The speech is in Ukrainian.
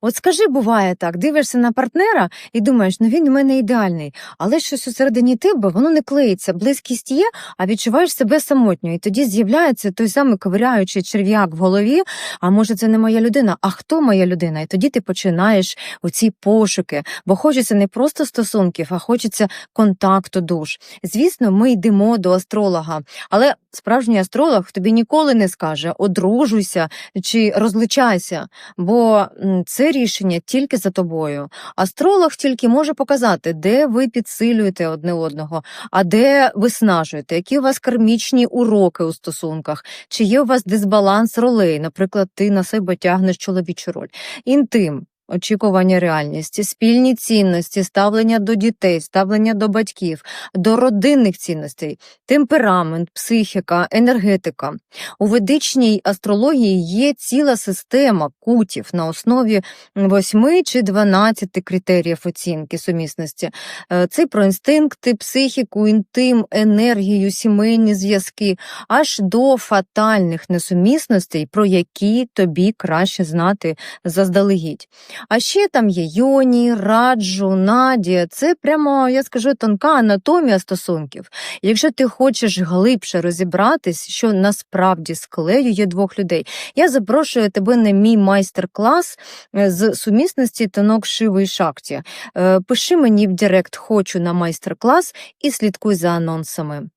От скажи, буває так, дивишся на партнера і думаєш, ну він у мене ідеальний, але щось усередині тебе воно не клеїться, близькість є, а відчуваєш себе самотньо. І тоді з'являється той самий ковиряючий черв'як в голові. А може, це не моя людина? А хто моя людина? І тоді ти починаєш оці пошуки, бо хочеться не просто стосунків, а хочеться контакту душ. Звісно, ми йдемо до астролога, але справжній астролог тобі ніколи не скаже одружуйся чи розлучайся, бо м, рішення тільки за тобою. Астролог тільки може показати, де ви підсилюєте одне одного, а де виснажуєте, які у вас кармічні уроки у стосунках, чи є у вас дисбаланс ролей, наприклад, ти на себе тягнеш чоловічу роль, інтим. Очікування реальності, спільні цінності, ставлення до дітей, ставлення до батьків, до родинних цінностей, темперамент, психіка, енергетика. У ведичній астрології є ціла система кутів на основі 8 чи 12 критеріїв оцінки сумісності. Е, Це про інстинкти, психіку, інтим, енергію, сімейні зв'язки, аж до фатальних несумісностей, про які тобі краще знати заздалегідь. А ще там є Йоні, Раджу, Надія. Це прямо, я скажу, тонка анатомія стосунків. Якщо ти хочеш глибше розібратись, що насправді склеює двох людей, я запрошую тебе на мій майстер-клас е, з сумісності тонок шиви і шакті. Е, Пиши мені в Директ хочу на майстер-клас і слідкуй за анонсами.